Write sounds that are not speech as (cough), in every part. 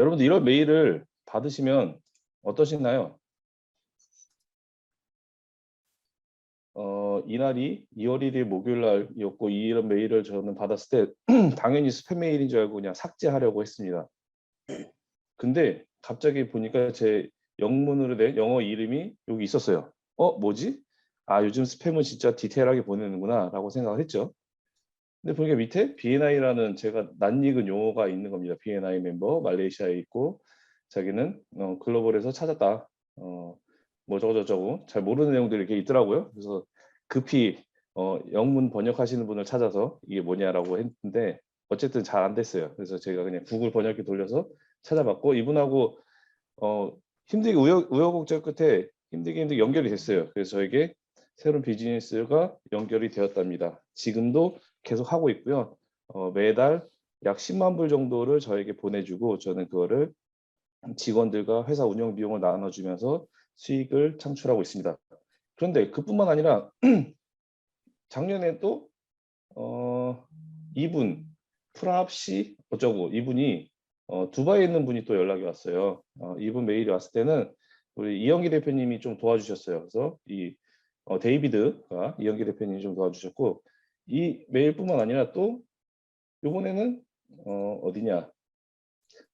여러분들 이런 메일을 받으시면 어떠신가요? 어, 이날이 2월 1일 목요일 날이었고 이런 메일을 저는 받았을 때 (clears throat) 당연히 스팸 메일인 줄 알고 그냥 삭제하려고 했습니다. 근데 갑자기 보니까 제 영문으로 된 영어 이름이 여기 있었어요. 어, 뭐지? 아, 요즘 스팸은 진짜 디테일하게 보내는구나 라고 생각을 했죠. 근데 보니까 밑에 BNI라는 제가 낯익은 용어가 있는 겁니다. BNI 멤버 말레이시아에 있고 자기는 어, 글로벌에서 찾았다. 어, 뭐 저저저고 잘 모르는 내용들이 이렇게 있더라고요. 그래서 급히 어, 영문 번역하시는 분을 찾아서 이게 뭐냐라고 했는데 어쨌든 잘 안 됐어요. 그래서 제가 그냥 구글 번역기 돌려서 찾아봤고 이분하고 어, 힘들게 우여, 우여곡절 끝에 힘들게 힘들게 연결이 됐어요. 그래서 저에게 새로운 비즈니스가 연결이 되었답니다. 지금도 계속 하고 있고요. 어, 매달 약 10만 불 정도를 저에게 보내주고 저는 그거를 직원들과 회사 운영 비용을 나눠주면서 수익을 창출하고 있습니다. 그런데 그뿐만 아니라 (clears throat) 작년에 또 어, 이분 프랍시 어쩌고 이분이 어, 두바이에 있는 분이 또 연락이 왔어요. 어, 이분 메일이 왔을 때는 우리 이영기 대표님이 좀 도와주셨어요. 그래서 이 어, 데이비드가 이영기 대표님이 좀 도와주셨고 이 메일뿐만 아니라 또 이번에는 어, 어디냐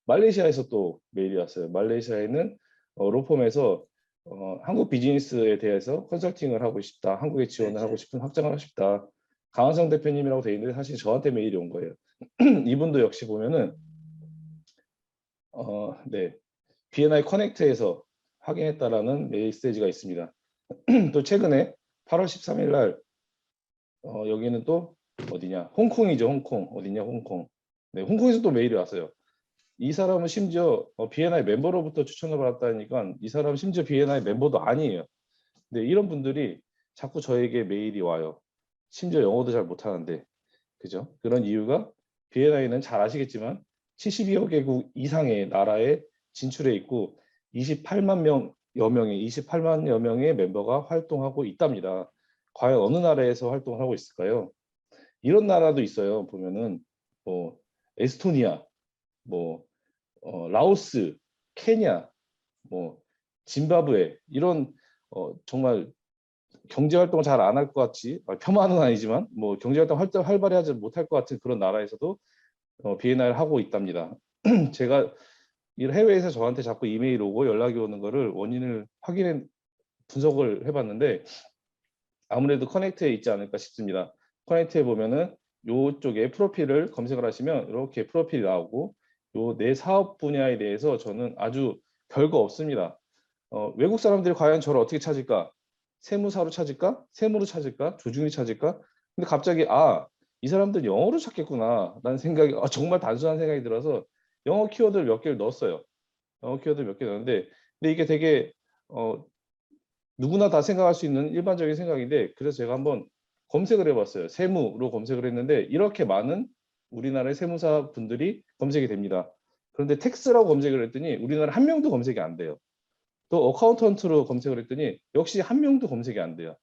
말레이시아에서 또 메일이 왔어요. 말레이시아에는 어, 로펌에서 어, 한국 비즈니스에 대해서 컨설팅을 하고 싶다. 한국에 지원을 하고 싶은 확장을 하고 싶다. 강한성 대표님이라고 돼 있는데 사실 저한테 메일이 온 거예요. (clears throat) 이분도 역시 보면은 어, 네. B&I 커넥트에서 확인했다라는 메시지가 있습니다. (clears throat) 또 최근에 8월 13일 날 어, 여기는 또 어디냐? 홍콩이죠, 홍콩. 어디냐, 홍콩. 네, 홍콩에서 또 메일이 왔어요. 이 사람은 심지어 어, B&I 멤버로부터 추천을 받았다니까 이 사람은 심지어 B&I 멤버도 아니에요. 근데 이런 분들이 자꾸 저에게 메일이 와요. 심지어 영어도 잘 못하는데 그죠? 그런 이유가 B&I는 잘 아시겠지만 72여 개국 이상의 나라에 진출해 있고 28만 명여 명의 28만여 명의 멤버가 활동하고 있답니다. 과연 어느 나라에서 활동을 하고 있을까요? 이런 나라도 있어요. 보면은 뭐 에스토니아, 뭐 어, 라오스, 케냐, 뭐 짐바브웨 이런 어, 정말 경제 활동 잘안 할 것 같이 아, 폄하는 아니지만 뭐 경제 활동 활 활발히 하지 못할 것 같은 그런 나라에서도 어, B&I를 하고 있답니다. (clears throat) 제가 이 해외에서 저한테 자꾸 이메일 오고 연락이 오는 거를 원인을 확인해 분석을 해봤는데 아무래도 커넥트에 있지 않을까 싶습니다. 커넥트에 보면은 이쪽에 프로필을 검색을 하시면 이렇게 프로필이 나오고 요내 사업 분야에 대해서 저는 아주 별거 없습니다. 어, 외국 사람들이 과연 저를 어떻게 찾을까? 세무사로 찾을까? 세무로 찾을까? 조중이 찾을까? 근데 갑자기 아, 이 사람들 영어로 찾겠구나 라는 생각이 아, 정말 단순한 생각이 들어서 영어 키워드를 몇 개를 넣었어요. 영어 키워드 몇 개 넣었는데 근데 이게 되게 어, 누구나 다 생각할 수 있는 일반적인 생각인데 그래서 제가 한번 검색을 해봤어요. 세무로 검색을 했는데 이렇게 많은 우리나라의 세무사 분들이 검색이 됩니다. 그런데 텍스라고 검색을 했더니 우리나라 한 명도 검색이 안 돼요. 또 어카운턴트로 검색을 했더니 역시 한 명도 검색이 안 돼요.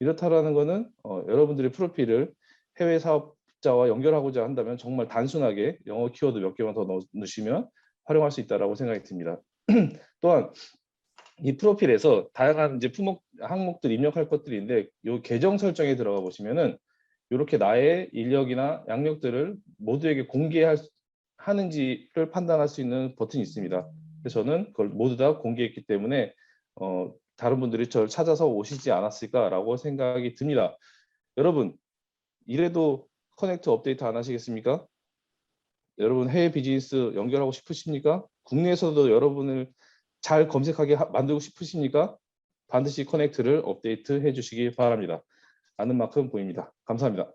이렇다라는 거는 어, 여러분들의 프로필을 해외 사업자와 연결하고자 한다면 정말 단순하게 영어 키워드 몇 개만 더 넣으시면 활용할 수 있다라고 생각이 듭니다. (clears throat) 또한 이 프로필에서 다양한 이제 품목 항목들 입력할 것들인데 이 계정 설정에 들어가 보시면은 이렇게 나의 인력이나 양력들을 모두에게 공개할 하는지를 판단할 수 있는 버튼이 있습니다. 그래서 저는 그걸 모두 다 공개했기 때문에 어, 다른 분들이 저를 찾아서 오시지 않았을까라고 생각이 듭니다. 여러분 이래도 커넥트 업데이트 안 하시겠습니까? 여러분 해외 비즈니스 연결하고 싶으십니까? 국내에서도 여러분을 잘 검색하게 하, 만들고 싶으십니까? 반드시 커넥트를 업데이트 해 주시기 바랍니다. 아는 만큼 보입니다. 감사합니다.